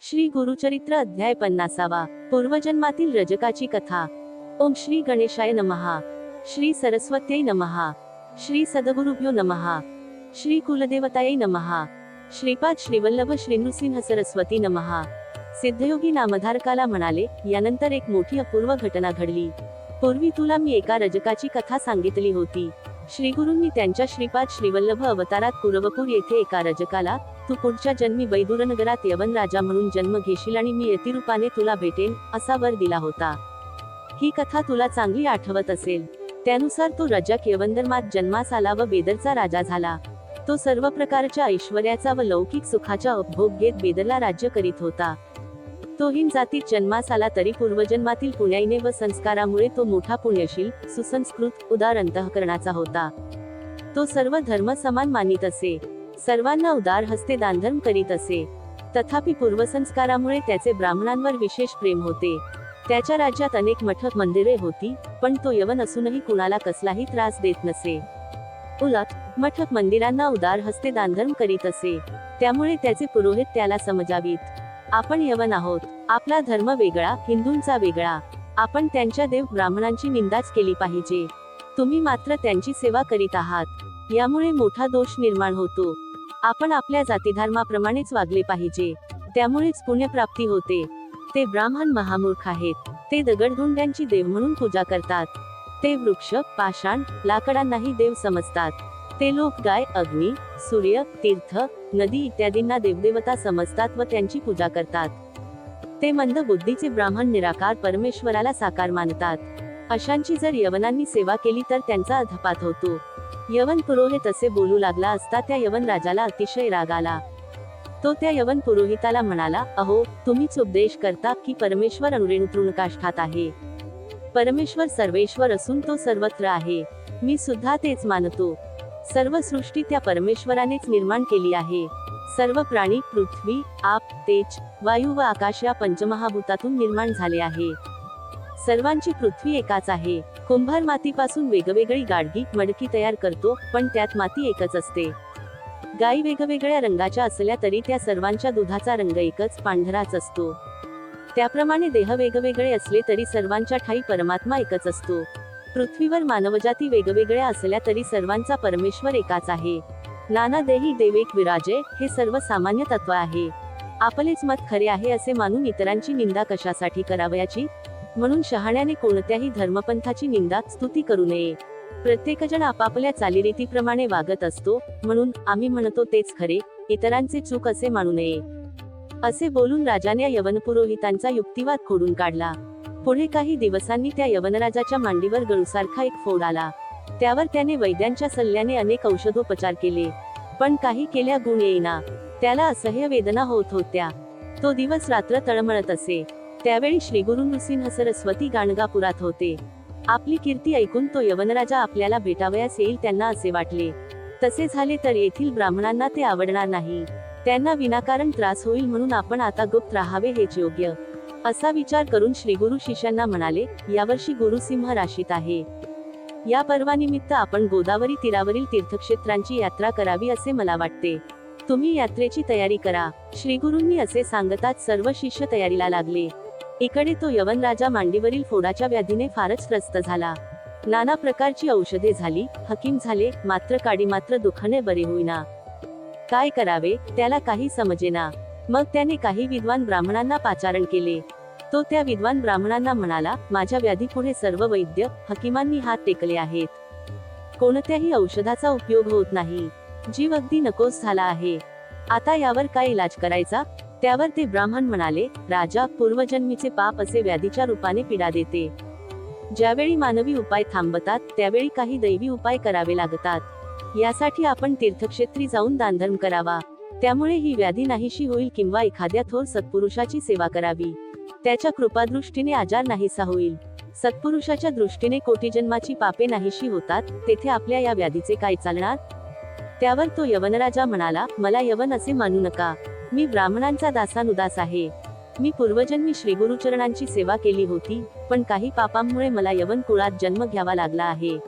श्री गुरुचरित्र अध्याय पन्नासावा पूर्वजन्मातील रजकाची कथा. ओम श्री गणेशाय नमहा श्री सरस्वत्यै नमहा श्री सदगुरुभ्यो नमहा श्री कुलदेवतायै नमहा श्रीपाद श्रीवल्लभ श्रीनृसिंह सरस्वती नमहा सिद्धयोगी नामधारकाला म्हणाले यानंतर एक मोठी अपूर्व घटना घडली. पूर्वी तुला मी एका रजकाची कथा सांगितली होती. श्रीगुरूंनी त्यांच्या श्रीपाद श्रीवल्लभ अवतारात कुरवपूर येथे एका रजकाला तू पुढच्या जन्मी बैदुरनगरात यवन राजा म्हणून जन्म घेशील आणि मी यतिरूपाने तुला भेटेन असा वर दिला होता. ही कथा तुला चांगली आठवत असेल. त्यानुसार तो रजक यवनधर्मात जन्मास आला व बेदरचा राजा झाला. तो सर्व प्रकारच्या ऐश्वर्याचा व लौकिक सुखाचा उपभोग घेत बेदरला राज्य करीत होता. तो हिन जातीत जन्मास आला तरी पूर्वजन्मातील पुण्याईने व संस्कारामुळे तो मोठा पुण्यशील सुसंस्कृत उदार अंतःकरणाचा होता. तो सर्व धर्म समान मानित असे. सर्वांना उदार हस्ते दानधर्म करीत असे. तथापि पूर्वसंस्कारामुळे त्याचे ब्राह्मणांवर विशेष प्रेम होते. त्याच्या राज्यात अनेक मठ मंदिरे होती पण तो यवन असूनही कुणाला कसलाही त्रास देत नसे. उलट मठ मंदिरांना उदार हस्ते दानधर्म करीत असे. त्यामुळे त्याचे पुरोहित त्याला समजावीत. आपण यवन आहोत आपला धर्म वेगळा हिंदूंचा वेगळा. आपण त्यांच्या देव ब्राह्मणांची निंदाच केली पाहिजे. तुम्ही मात्र त्यांची सेवा करीत आहात. यामुळे मोठा दोष निर्माण होतो. आपण आपल्या जातीधर्माप्रमाणेच वागले पाहिजे. त्यामुळेच पुण्यप्राप्ती होते. ते ब्राह्मण महामूर्ख आहेत. ते दगडधुंड्यांची देव म्हणून पूजा करतात. ते वृक्ष पाषाण लाकडांनाही देव समजतात. ते लोक गाय अग्नी सूर्य तीर्थ नदी इत्यादींना देवदेवता समजतात व त्यांची पूजा करतात. ते मंद बुद्धीचे ब्राह्मण निराकार परमेश्वराला साकार मानतात. अशांची जर यवनांनी सेवा केली तर त्यांचा अधपात होतो. यवन पुरोहित असे बोलू लागला असता त्या यवन राजाला अतिशय राग आला. तो त्या यवन पुरोहिताला म्हणाला अहो तुम्हीच उपदेश करता की परमेश्वर अनुरेणुतृणकाष्ठात आहे. परमेश्वर सर्वेश्वर असून तो सर्वत्र आहे. मी सुद्धा तेच मानतो. सर्व सृष्टी त्या परमेश्वरानेच निर्माण केली आहे. सर्व प्राणी पृथ्वी आप तेज वायू व आकाश या पंचमहाभूतातून निर्माण झाले आहे. सर्वांची पृथ्वी एकाच आहे. कुंभार मातीपासून वेगवेगळी गाडगी मडकी तयार करतो पण त्यात माती एकच असते. गायी वेगवेगळ्या रंगाच्या असल्या तरी त्या सर्वांच्या दुधाचा रंग एकच पांढराच असतो. त्याप्रमाणे देह वेगवेगळे असले तरी सर्वांच्या ठाई परमात्मा एकच असतो. पृथ्वीवर मानवजाती वेगवेगळ्या असल्या तरी सर्वांचा परमेश्वर एकाच आहे. नाना देही देवेक विराजे हे सर्व सामान्य तत्व आहे. आपलेच मत खरे आहे असे मानून इतरांची निंदा कशासाठी करावयाची? म्हणून शहाण्याने कोणत्याही धर्मपंथाची निंदा स्तुती करू नये. प्रत्येकजण आपापल्या चालीरीतीप्रमाणे वागत असतो म्हणून आम्ही म्हणतो तेच खरे इतरांचे चूक असे मानू नये. असे बोलून राजाने यवन पुरोहितांचा युक्तिवाद खोडून काढला. पुढे काही दिवसांनी त्या यवनराजाच्या मांडीवर गळूसारखा एक फोड आला. त्यावर त्याने वैद्यांच्या सल्ल्याने अनेक औषधोपचार केले. पण काही केल्या गुण येईना. त्याला असह्य वेदना होत होत्या. तो दिवस रात्र तळमळत असे. त्यावेळी श्री नृसिंह सरस्वती गाणगापुरात होते. आपली कीर्ती ऐकून तो यवनराजा आपल्याला भेटावयास येईल त्यांना असे वाटले. तसे झाले तर येथील ब्राह्मणांना ते आवडणार नाही. त्यांना विनाकारण त्रास होईल म्हणून आपण आता गुप्त राहावे हेच योग्य. असा विचार करून श्री गुरु शिष्यांना म्हणाले यावर्षी गुरुसिंह राशीत आहे. या पर्वानिमित्त आपण गोदावरी तीरावरील तीर्थक्षेत्रांची यात्रा करावी असे मला वाटते. तुम्ही यात्रेची तयारी करा. श्रीगुरूंनी असे सांगताच सर्व शिष्य तयारीला लागले. इकडे तो यवन राजा मांडीवरील फोडाच्या व्याधीने फारच त्रस्त झाला. नाना प्रकारची औषधे झाली हकीम झाले मात्र काडी मात्र दुःखाने बरे होईना. काय करावे त्याला काही समजेना. मग त्याने काही विद्वान ब्राह्मणांना पाचारण केले. तो त्या विद्वान ब्राह्मणांना म्हणाला माझ्या व्याधी पुढे सर्व वैद्य हकीमांनी हात टेकले आहेत. कोणत्याही औषधाचा उपयोग होत नाही. जीव अगदी नकोस झाला आहे. आता यावर काय इलाज करायचा? त्यावर ते ब्राह्मण म्हणाले राजा पूर्वजन्मीचे पाप असे व्याधीच्या रूपाने पीडा देते. ज्यावेळी मानवी उपाय थांबतात त्यावेळी काही दैवी उपाय करावे लागतात. यासाठी आपण तीर्थक्षेत्री जाऊन दानधर्म करावा. त्यामुळे ही व्याधी नाहीशी होईल किंवा एखाद्या थोर सत्पुरुषाची सेवा करावी. त्याच्या कृपादृष्टीने आजार नाहीसा होईल. सत्पुरुषाच्या दृष्टीने कोटी जन्माची पापे नाहीशी होतात तेथे आपल्या या व्याधीचे काय चालणार? त्यावर तो यवनराजा म्हणाला मला यवन असे मानू नका. मी ब्राह्मणांचा दासानुदास आहे. मी पूर्वजन्मी श्रीगुरुचरणांची सेवा केली होती पण काही पापांमुळे मला यवन कुळात जन्म घ्यावा लागला आहे.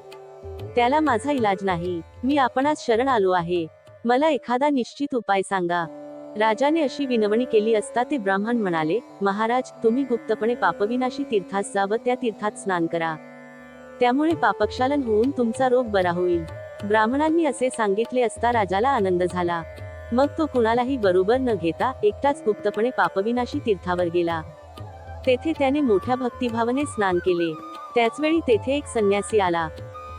त्याला माझा इलाज नाही. मी आपणास शरण आलो आहे. मला एखादा निश्चित उपाय सांगा. राजाने अशी विनवणी केली असता ते ब्राह्मण म्हणाले महाराज तुम्ही गुप्तपणे पापविनाशी तीर्थास जा व त्या तीर्थात स्नान करा. त्यामुळे पापक्षालन होऊन तुमचा रोग बरा होईल. ब्राह्मणांनी असे सांगितले असता राजाला आनंद झाला. मग तो कुणालाही बरोबर न घेता एकटाच गुप्तपणे पापविनाशी तीर्थावर गेला. तेथे त्याने मोठ्या भक्तिभावाने स्नान केले. त्याचवेळी तेथे एक संन्यासी आला.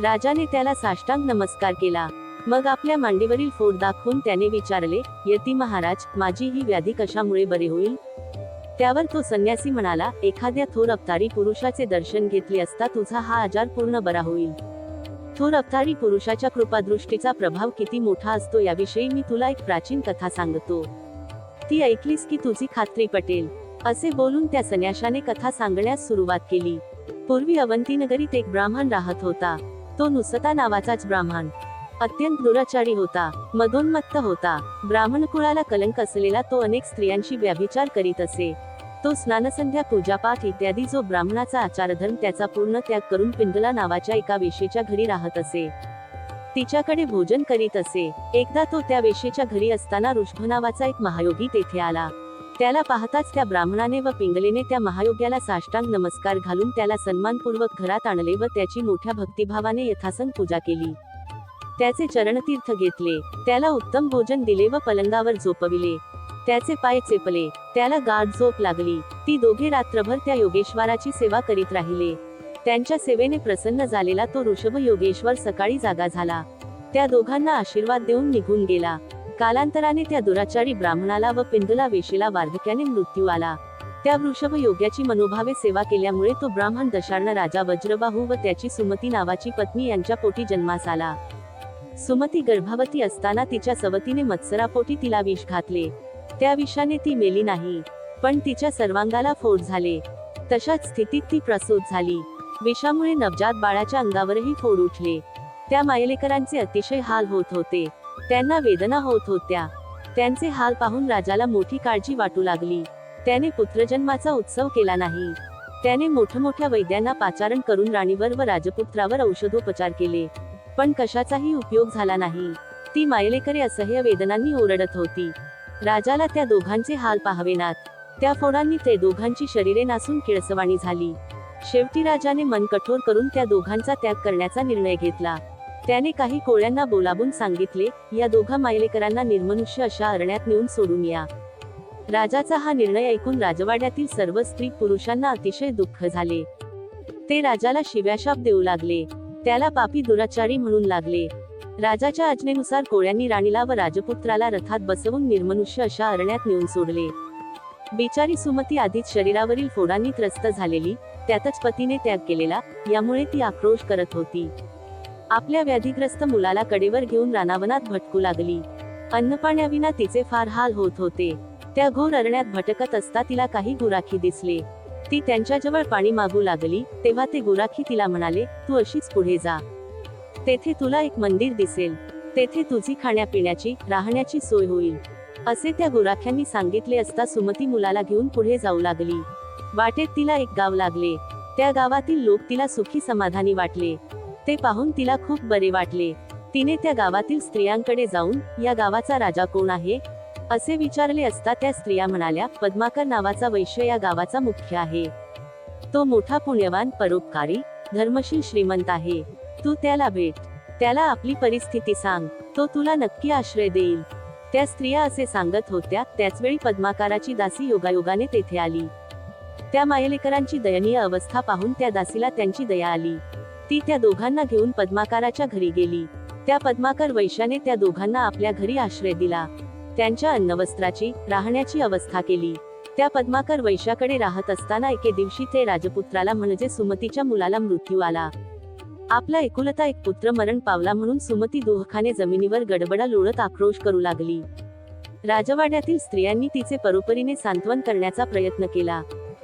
राजाने त्याला साष्टांग नमस्कार केला. मग आपल्या मांडीवरील फोड दाखवून त्याने विचारले यती महाराज माझी ही व्याधी कशामुळे बरे होईल? त्यावर तो संन्यासी म्हणाला एखाद्या थोर अवतारी पुरुषाचे दर्शन घेतले असता तुझा हा आजार पूर्ण बरा होईल. थोर अवतारी पुरुषाच्या कृपादृष्टीचा प्रभाव किती मोठा असतो याविषयी मी तुला एक प्राचीन कथा सांगतो. ती ऐकलीस की तुझी खात्री पटेल. असे बोलून त्या संन्याशाने कथा सांगण्यास सुरुवात केली. पूर्वी अवंतीनगरीत एक ब्राह्मण राहत होता. तो नुसता नावाचाच ब्राह्मण. अत्यंत दुराचारी होता मदोन्मत्त होता. ब्राह्मण कुळाला कलंक असलेला तो अनेक स्त्रियांशी व्याभिचार करीत असे. तो स्नानसंध्या पूजापाठ इत्यादी जो ब्राह्मणाचा आचारधर्म त्याचा पूर्ण त्याग करून पिंगला नावाच्या एका वेशेच्या घरी राहत असे. तिच्याकडे भोजन करीत असे. एकदा तो त्या वेशेच्या घरी असताना ऋषभ नावाचा एक महायोगी तेथे आला. त्याला पाहताच त्या ब्राह्मणाने व पिंगलेने त्या महायोग्याला साष्टांग नमस्कार घालून त्याला सन्मानपूर्वक घरात आणले व त्याची मोठ्या भक्तिभावाने यथासंग पूजा केली. त्याचे चरणतीर्थ घेतले. त्याला उत्तम भोजन दिले व पलंगावर झोपविले. त्याचे पाय चेपले त्याला गाढ झोप लागली. ती दोघे रात्रभर त्या योगेश्वराची सेवा करीत राहिले. त्यांच्या सेवेने प्रसन्न झालेला तो ऋषभ योगेश्वर सकाळी जागा झाला. त्या दोघांना आशीर्वाद देऊन निघून गेला. कालांतराने त्या दुराचारी ब्राह्मणाला व पिंदला वेशीला वार्धक्याने मृत्यू आला. त्या वृषभ योग्याची मनोभावे सेवा केल्यामुळे तो ब्राह्मण दशार्ण राजा वज्रबाहू व त्याची सुमती नावाची पत्नी यांच्या पोटी जन्मास आला. सुमती गर्भावती असताना तिच्या सवतीने मत्सरापोटी तिला विष घातले. त्या विषाने ती मेली नाही. पण तिच्या सर्वांगाला फोड झाले. तशाच स्थितीत ती प्रसूत झाली. विषामुळे नवजात बाळाच्या अंगावरही फोड उठले. त्या मायलेकरांचे अतिशय हाल होत होते. त्यांना वेदना होत होत्या. त्यांचे हाल पाहून राजाला मोठी काळजी वाटू लागली. त्याने पुत्रजन्माचा उत्सव केला नाही. त्याने मोठमोठ्या वैद्यांना पाचारण करून राणीवर व राजपुत्रावर औषधोपचार केले. पण कशाचाही उपयोग झाला नाही. ती मायलेकरे असह्य वेदनांनी ओरडत होती. राजाला त्या दोघांचे हाल पाहावेनात. त्या फोडांनी ते दोघांची शरीरे नासून किळसवाणी झाली. शेवटी राजाने मन कठोर करून त्या दोघांचा त्याग करण्याचा निर्णय घेतला. त्याने काही कोळ्यांना बोलावून सांगितले या दोघा मायलेकरांना निर्मनुष्य अशा अरण्यात नेऊन सोडून या. राजाचा हा निर्णय ऐकून राजवाड्यातील सर्व स्त्री पुरुषांना अतिशय दुःख झाले. ते राजाला शिव्याशाप देऊ लागले. त्याला पापी दुराचारी म्हणून लागले. राजाच्या आज्ञेनुसार कोळ्यांनी राणीला व राजपुत्राला रथात बसवून निर्मनुष्य अशा अरण्यात नेऊन सोडले. बिचारी सुमती आधीच शरीरावरील फोडांनी त्रस्त झालेली त्यातच पतीने त्याग केलेला यामुळे ती आक्रोश करत होती. आपल्या व्याधीग्रस्त मुलाला कडेवर घेऊन रानावनात भटकू लागली. अन्नपाण्याविना तिचे फार हाल होत होते. त्या घोर अरण्यात भटकत असता तिला काही गुराखी दिसले. ती त्यांच्याजवळ पाणी मागू लागली तेव्हा ते गुराखी तिला म्हणाले तू अशीच पुढे जा. तेथे तुला एक मंदिर दिसेल. तेथे तुझी खाण्यापिण्याची राहण्याची सोय होईल. असे त्या गुराख्यांनी सांगितले असता सुमती मुलाला घेऊन पुढे जाऊ लागली. वाटेत तिला एक गाव लागले. त्या गावातील लोक तिला सुखी समाधानी वाटले. ते पाहून तिला खूप बरे वाटले. तिने त्या गावातील स्त्रियांकडे जाऊन या गावाचा राजा कोण आहे? असे विचारले असता त्या स्त्रिया म्हणाल्या पद्माकर नावाचा वैश्य या गावाचा मुख्य आहे. तो मोठा पुण्यवान परोपकारी धर्मशील श्रीमंत आहे. तू त्याला भेट. त्याला आपली परिस्थिती सांग. तो तुला नक्की आश्रय देईल. त्या स्त्रिया असे सांगत होत्या त्याचवेळी पद्माकाराची दासी योगायोगाने तेथे आली. त्या मायलेकरांची दयनीय अवस्था पाहून त्या दासीला त्यांची दया आली. ती त्या दोघांना घेऊन पद्माकाराच्या घरी गेली. त्या पद्माकर वैशाने त्या दोघांना आपल्या घरी आश्रय दिला. त्यांच्या अन्नवस्त्राची राहण्याची अवस्था केली. त्या पद्माकर वैशाकडे राहत असताना एके दिवशी ते राजपुत्राला म्हणजे सुमतीच्या मुलाला मृत्यू आला. आपला एकुलता एक पुत्र मरण पावला म्हणून सुमती दोहखाने जमिनीवर गडबडा लोळत आक्रोश करू लागली. राजवाड्यातील स्त्रियांनी तिचे परोपरीने सांत्वन करण्याचा प्रयत्न केला.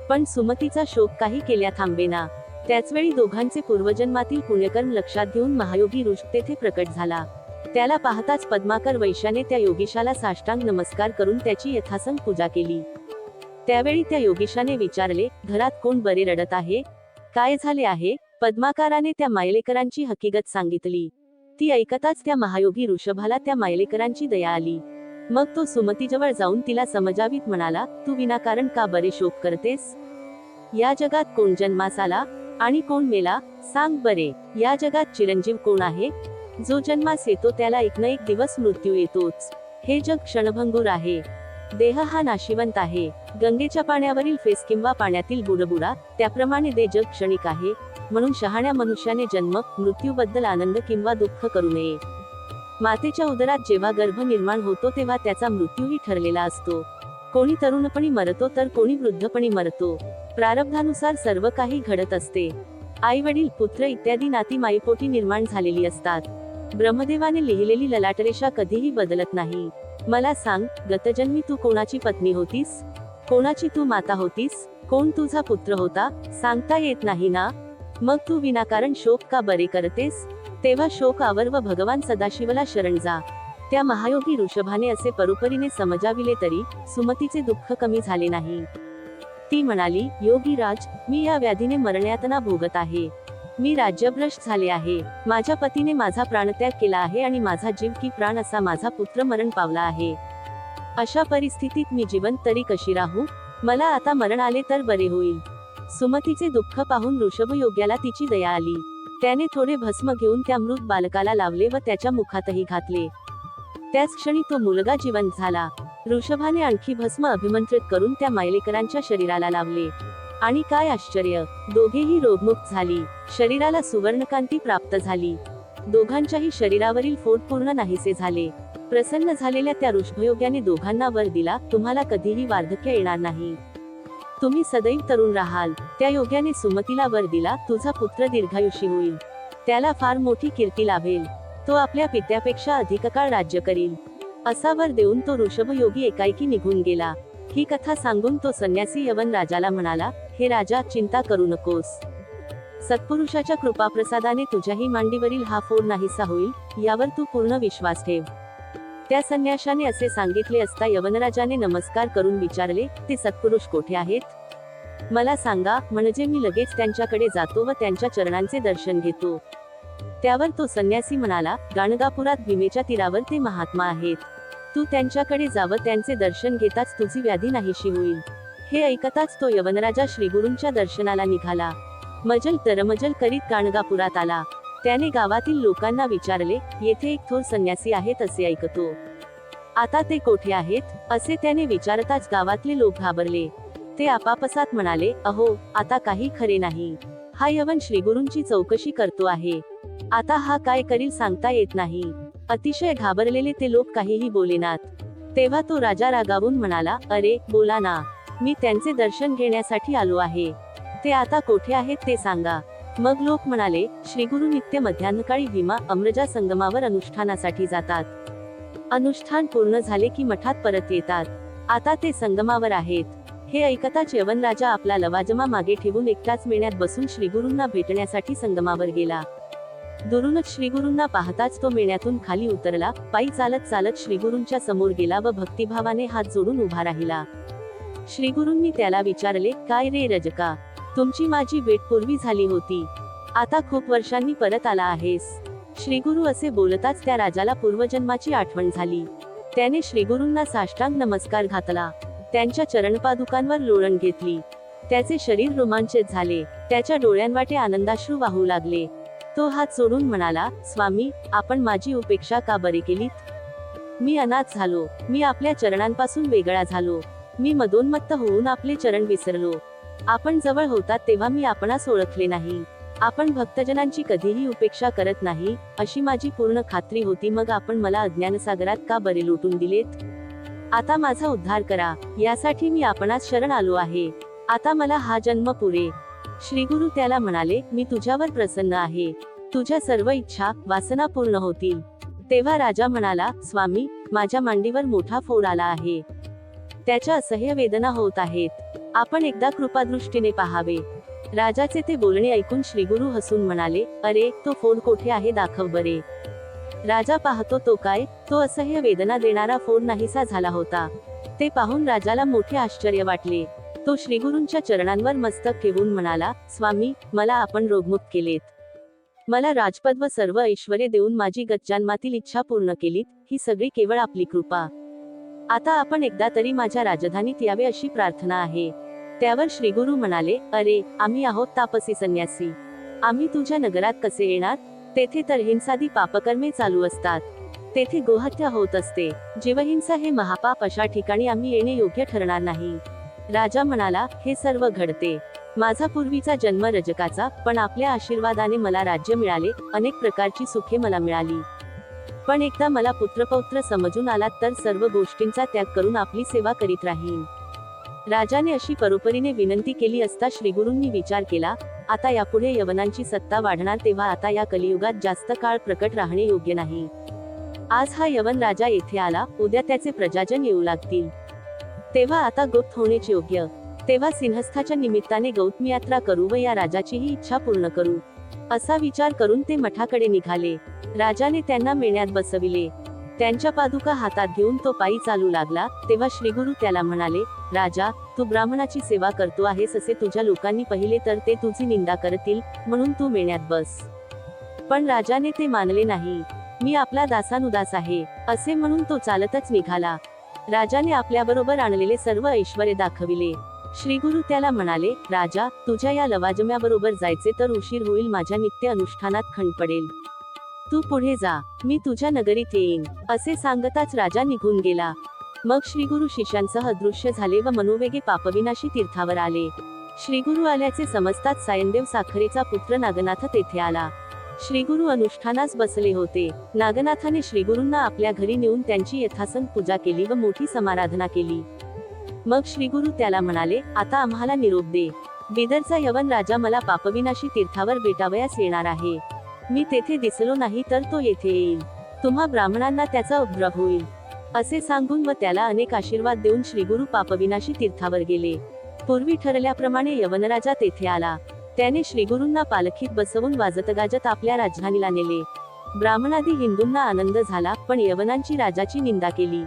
पण सुमतीचा शोक काही केल्या थांबेना. त्याचवेळी दोघांचे पूर्वजन्मातील पुण्यकर्म लक्षात घेऊन महायोगी ऋष तेथे प्रकट झाला. त्याला पाहताच पद्माकर वैश्याने त्या योगीशाला साष्टांग नमस्कार करून त्याची यथासंग पूजा केली. त्यावेळी त्या योगीशाने विचारले घरात कोण बरे रडत आहे? काय झाले आहे? पद्माकाराने त्या मायलेकरांची हकीकत सांगितली. ती ऐकताच त्या महायोगी ऋषभाला त्या मायलेकरांची दया आली. मग तो सुमतीजवळ जाऊन तिला समजावीत म्हणाला तू विनाकारण का बरे शोक करतेस? या जगात कोण जन्मास आला आणि कोण मेला? सांग बरे या जगात चिरंजीव कोण आहे? जो जन्मास येतो त्याला एक ना एक दिवस मृत्यू येतोच. हे जग क्षणभंगूर आहे. देह हा नाशिवंत आहे. गंगेच्या पाण्यावरील फेस किंवा पाण्यातील बुडबुडा त्याप्रमाणे दे जग क्षणिक आहे. म्हणून शहाण्या मनुष्याने जन्म मृत्यूबद्दल आनंद किंवा दुःख करू नये. मातेच्या उदरात जेव्हा गर्भ निर्माण होतो तेव्हा त्याचा मृत्यूही ठरलेला असतो. कोणी तरुणपणी मरतो तर कोणी वृद्धपणी मरतो. प्रारब्धानुसार सर्व काही घडत असते. आई वडील पुत्र इत्यादी नाती माईपोटी निर्माण झालेली असतात. ब्रह्मदेवाने लिहिलेली ललाटरेषा कधीही बदलत नाही. मला सांग गतजन्मी तू कोणाची पत्नी होतीस? कोणाची तू माता होतीस? कोण तुझा पुत्र होता? सांगता येत नाही ना? मग तू विनाकारण शोक का बरे करतेस? तेव्हा शोक आवर व भगवान सदाशिवला शरण जा. त्या महायोगी ऋषभाने असे परोपरीने समजाविले तरी सुमतीचे दुःख कमी झाले नाही. ती म्हणाली योगी राज मी या व्याधीने मरण्यातना भोगत आहे. मी राज्यभ्रष्ट झाले आहे. माझ्या पतीने माझा प्राणत्याग केला आहे आणि माझा जीव की प्राण असा माझा पुत्र मरण पावला आहे. अशा परिस्थितीत मी जिवंत तरी कशी राहू? मला आता मरण आले तर बरे होईल. सुमतीचे दुःख पाहून ऋषभ योग्याला तिची दया आली. त्याने थोडे भस्म घेऊन त्या मृत बालकाला लावले व त्याच्या मुखातही घातले. त्याच क्षणी तो मुलगा जिवंत झाला. ऋषभाने आणखी भस्म अभिमंत्रित करून त्या मायलेकरांच्या शरीराला लावले. आणि काय आश्चर्य दोघेही रोगमुक्त झाली. शरीराला सुवर्णकांती प्राप्त झाली. दोघांच्याही शरीरावरील फोट पूर्ण नाहीसे झाले. प्रसन्न झालेल्या त्या ऋषभयोग्याने दोघांना वर दिला तुम्हाला कधीही वार्धक्य येणार नाही. तुम्ही सदैव तरुण राहाल. त्या योग्याने सुमतीला वर दिला तुझा पुत्र दीर्घायुषी होईल. त्याला फार मोठी कीर्ती लाभेल. तो आपल्या पित्यापेक्षा अधिक काळ राज्य करील. असा वर देऊन तो ऋषभ योगी एकाएकी निघून गेला. ही कथा सांगून तो संन्यासी यवन राजाला म्हणाला हे राजा चिंता करू नकोस. सत्पुरुषाच्या कृपाप्रसादाने तुझ्याही मांडीवरील हा फोड नाहीसा होईल यावर तू पूर्ण विश्वास ठेव त्या संन्याशाने असे सांगितले असता यवनराजाने नमस्कार करून विचारले ते सत्पुरुष कोठे आहेत? मला सांगा म्हणजे मी लगेच त्यांच्याकडे जातो व त्यांच्या चरणांचे दर्शन घेतो त्यावर तो संन्यासी म्हणाला गाणगापुरात भीमेच्या तीरावर ते महात्मा आहेत. तू त्यांच्याकडे जावं त्यांचे दर्शन घेताच तुझी व्याधी नाहीशी होईल. हे ऐकताच तो यवनराजा श्रीगुरूंच्या दर्शनाला निघाला. मजल तरमजल करीत काणगापुरात आला. त्याने गावातील लोकांना विचारले येथे एक थोर संन्यासी आहेत असे ऐकतो. आता ते कोठे आहेत? असे त्याने विचारताच गावातले लोक घाबरले. ते आपापसात म्हणाले अहो आता काही खरे नाही. हा यवन श्रीगुरूंची चौकशी करतो आहे. आता हा काय करील सांगता येत नाही. अतिशय घाबरलेले ते लोक काहीही बोलेनात तेव्हा तो राजा रागावून म्हणाला अरे बोला ना. मी त्यांचे दर्शन घेण्यासाठी आलो आहे. ते आता कोठे आहेत ते सांगा. मग लोक म्हणाले श्रीगुरु नित्य मध्यान्हकाळी भीमा अमृजा संगमावर अनुष्ठानासाठी जातात. अनुष्ठान पूर्ण झाले की मठात परत येतात. आता ते संगमावर आहेत. हे ऐकताच यवन राजा आपला लवाजमा मागे ठेवून एकटाच मेण्यात बसून श्रीगुरूंना भेटण्यासाठी संगमावर गेला. दुरूनच श्रीगुरूंना पाहताच तो मेण्यातून खाली उतरला पायी चालत चालत श्रीगुरूंच्या समोर गेला व भक्तिभावाने हात जोडून उभा राहिला. श्रीगुरूंनी त्याला विचारले काय रे रजका? तुमची माझी भेट पूर्वी झाली होती. आता खूप वर्षांनी परत आला आहेस. श्रीगुरु असे बोलताच त्या राजाला पूर्वजन्माची आठवण झाली. त्याने श्रीगुरूंना साष्टांग नमस्कार घातला. त्यांच्या चरणपादुकांवर लोळण घेतली. त्याचे शरीर रोमांचित झाले. त्याच्या डोळ्यांवाटे आनंदाश्रू वाहू लागले. तो हात सोडून म्हणाला स्वामी आपण माझी उपेक्षा का बरे केलीत? मी अनाथ झालो मी आपल्या चरणांपासून वेगळा झालो मी मदोन्मत्त होऊन आपले चरण विसरलो. आपण जवळ होतात तेव्हा मी आपणास ओळखले नाही. आपण भक्तजनांची कधीही उपेक्षा करत नाही अशी माझी पूर्ण खात्री होती. मग आपण मला अज्ञानसागरात का बरे लुटून दिलेत? आता माझा उद्धार करा यासाठी मी आपणास शरण आलो आहे. आता मला हा जन्म पुरे. श्रीगुरु त्याला म्हणाले मी तुझ्यावर प्रसन्न आहे. तुझ्या सर्व इच्छा वासना पूर्ण होतील. तेव्हा राजा म्हणाला स्वामी माझ्या मांडीवर मोठा फोड आला आहे. त्याच्या असह्य वेदना होत आहेत. आपण एकदा कृपादृष्टीने पाहावे. राजाचे ते बोलणे ऐकून श्रीगुरु हसून म्हणाले अरे तो फोड कोठे आहे दाखव बरे. राजा पाहतो तो काय? तो असह्य वेदना देणारा फोड नाहीसा झाला होता. ते पाहून राजाला मोठे आश्चर्य वाटले. तो श्रीगुरूंच्या चरणांवर मस्तक ठेवून म्हणाला स्वामी मला आपण रोगमुक्त केलेत. मला राजपद व सर्व ऐश्वर्य देऊन माझी गच्चान्मातील इच्छा पूर्ण केलीत ही सगळी केवळ आपली कृपा. आता आपण एकदा तरी माझ्या राजधानीत यावे अशी प्रार्थना आहे. त्यावर श्रीगुरु म्हणाले अरे आम्ही आहोत तापसी संन्यासी. आम्ही तुझ्या नगरात कसे येणार? तेथे तर हिंसादी पापकर्मे चालू असतात. तेथे गोहत्या होत असते. जीवहिंसा हे महापाप अशा ठिकाणी आम्ही येणे योग्य ठरणार नाही. राजा म्हणाला हे सर्व घडते. माझा पूर्वीचा जन्म रजकाचा पण आपल्या आशीर्वादाने मला राज्य मिळाले अनेक प्रकारची सुखे मला मिळाली. पण एकदा मला पुत्रपौत्र समजून आलात तर सर्व गोष्टींचा त्याग करून आपली सेवा करीत राहीन. राजाने अशी परोपरीने विनंती केली असता श्रीगुरूंनी विचार केला आता यापुढे यवनांची सत्ता वाढणार तेव्हा आता या कलियुगात जास्त काळ प्रकट राहणे योग्य नाही. आज हा यवन राजा येथे आला उद्या त्याचे प्रजाजन येऊ लागतील. तेव्हा आता गुप्त होणेच योग्य तेव्हा सिंहस्थाच्या निमित्ताने गौतम यात्रा करू व या राजाचीही इच्छा पूर्ण करू असा विचार करून ते मठाकडे निघाले. राजाने त्यांना मेण्यात बसविले. त्यांच्या पादुका हातात घेऊन तो पायी चालू लागला. तेव्हा श्रीगुरु त्याला म्हणाले राजा तू ब्राह्मणाची सेवा करतो आहेस असे तुझ्या लोकांनी पहिले तर ते तुझी निंदा करतील म्हणून तू मेण्यात बस. पण राजाने ते मानले नाही. मी आपला दासानुदास आहे असे म्हणून तो चालतच निघाला. राजाने आपल्याबरोबर आणलेले सर्व ऐश्वर दाखविले. श्रीगुरु त्याला म्हणाले राजा तुझ्या या लवाजम्याबरोबर जायचे तर उशीर होईल माझ्या नित्य अनुष्ठानात खंड पडेल. तू पुढे जा मी तुझ्या नगरीत येईन. असे सांगताच राजा निघून गेला. मग श्रीगुरु शिष्यांसह दृश्य झाले व मनोवेगे पापविनाशी तीर्थावर आले. श्रीगुरु आल्याचे समजताच सायनदेव साखरेचा पुत्र नागनाथ तेथे आला. श्रीगुरु अनुष्ठानास बसले होते. नागनाथाने श्रीगुरूंना आपल्या घरी नेऊन त्यांची यथासन पूजा केली व मोठी समाराधना केली. मग श्रीगुरु त्याला म्हणाले आता आम्हाला निरोप दे. बिदरचा यवन राजा मला पापविनाशी तीर्थावर भेटावयास येणार आहे. मी तेथे दिसलो नाही तर तो येथे येईल. तुम्हा ब्राह्मणांना त्याचा उपद्रव होईल. असे सांगून व त्याला अनेक आशीर्वाद देऊन श्रीगुरु पापविनाशी तीर्थावर गेले. पूर्वी ठरल्याप्रमाणे यवनराजा तेथे आला. त्याने श्रीगुरूंना पालखीत बसवून वाजत गाजत आपल्या राजधानीला नेले. ब्राह्मणादी हिंदूंना आनंद झाला पण यवनांची राजाची निंदा केली.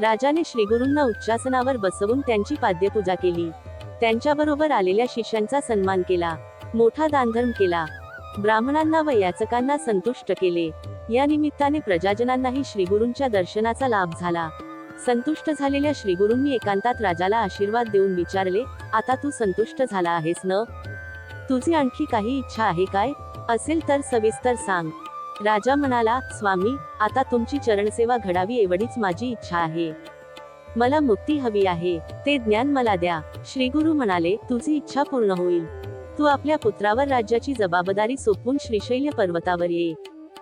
राजाने श्रीगुरूंना उच्चासनावर बसवून त्यांची पाद्यपूजा केली. त्यांच्याबरोबर आलेल्या शिष्यांचा सन्मान केला. मोठा दानधर्म केला. ब्राह्मणांना व याचकांना संतुष्ट केले. या निमित्ताने प्रजाजनांनाही श्रीगुरूंच्या दर्शनाचा लाभ झाला. संतुष्ट झालेल्या श्रीगुरूंनी एकांतात राजाला आशीर्वाद देऊन विचारले आता तू संतुष्ट झाला आहेस न? तुझी आणखी काही इच्छा आहे काय? असेल तर सविस्तर सांग. राजा म्हणाला स्वामी आता तुमची चरणसेवा घडावी एवढीच माझी इच्छा आहे. मला मुक्ती हवी आहे. ते ज्ञान मला द्या. श्रीगुरु म्हणाले तुझी इच्छा पूर्ण होईल. तू आपल्या पुत्रावर राज्याची जबाबदारी सोपवून श्रीशैल्य पर्वतावर ये.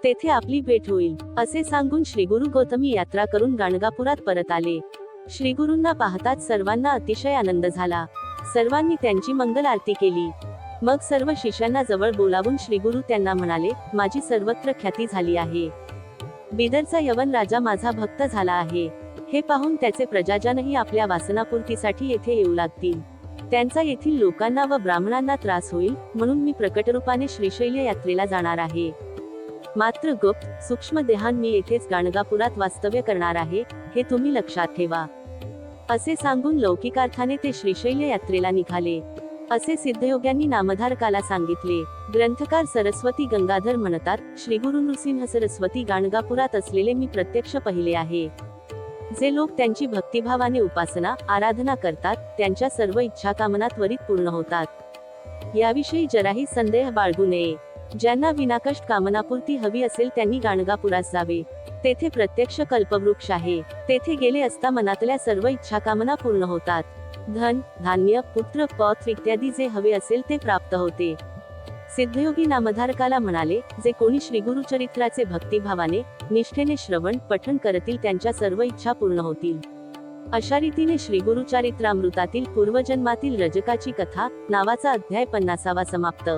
तेथे आपली भेट होईल. असे सांगून श्रीगुरु गौतमी यात्रा करून गाणगापुरात परत आले. श्रीगुरूंना पाहताच सर्वांना अतिशय आनंद झाला. सर्वांनी त्यांची मंगल आरती केली. मग सर्व शिष्यांना जवळ बोलावून श्रीगुरु त्यांना म्हणाले माझी सर्वत्र ख्याती झाली आहे. बिदरचा यवन राजा माझा भक्त झाला आहे. हे पाहून त्याचे प्रजाजनही आपल्या वासनापूर्तीसाठी येथे येऊ लागतील. त्यांचा येथील लोकांना व ब्राह्मणांना त्रास होईल म्हणून मी प्रकट रूपाने श्रीशैल्य यात्रेला जाणार आहे. मात्र गुप्त सूक्ष्म देहान मी येथेच गाणगापुरात वास्तव्य करणार आहे हे तुम्ही लक्षात ठेवा. असे सांगून लौकिकार्थाने ते श्रीशैल्य यात्रेला निघाले. असे सिद्धयोग्यांनी नामधारकाला सांगितले. ग्रंथकार सरस्वती गंगाधर म्हणतात श्रीगुरु नृसिंह सरस्वती गाणगापुरात असलेले मी प्रत्यक्ष पाहिले आहे. जे लोक त्यांची भक्तिभावाने उपासना आराधना करतात त्यांच्या सर्व इच्छा कामना त्वरित पूर्ण होतात. याविषयी जराही संदेह बाळगू नये. ज्यांना विनाकष्ट कामनापूर्ती हवी असेल त्यांनी गाणगापुरास जावे. तेथे प्रत्यक्ष कल्पवृक्ष आहे. तेथे गेले असता मनातल्या सर्व इच्छा कामना पूर्ण होतात. धन धान्य पुत्र पौत्र इत्यादी जे हवे असेल ते प्राप्त होते. सिद्धयोगी नामधारकाला म्हणाले जे कोणी श्रीगुरुचरित्राचे भक्तिभावाने निष्ठेने श्रवण पठण करतील त्यांच्या सर्व इच्छा पूर्ण होतील. अशा रीतीने श्रीगुरुचारित्रामृतातील पूर्वजन्मातील रजकाची कथा नावाचा अध्याय पन्नासावा समाप्त.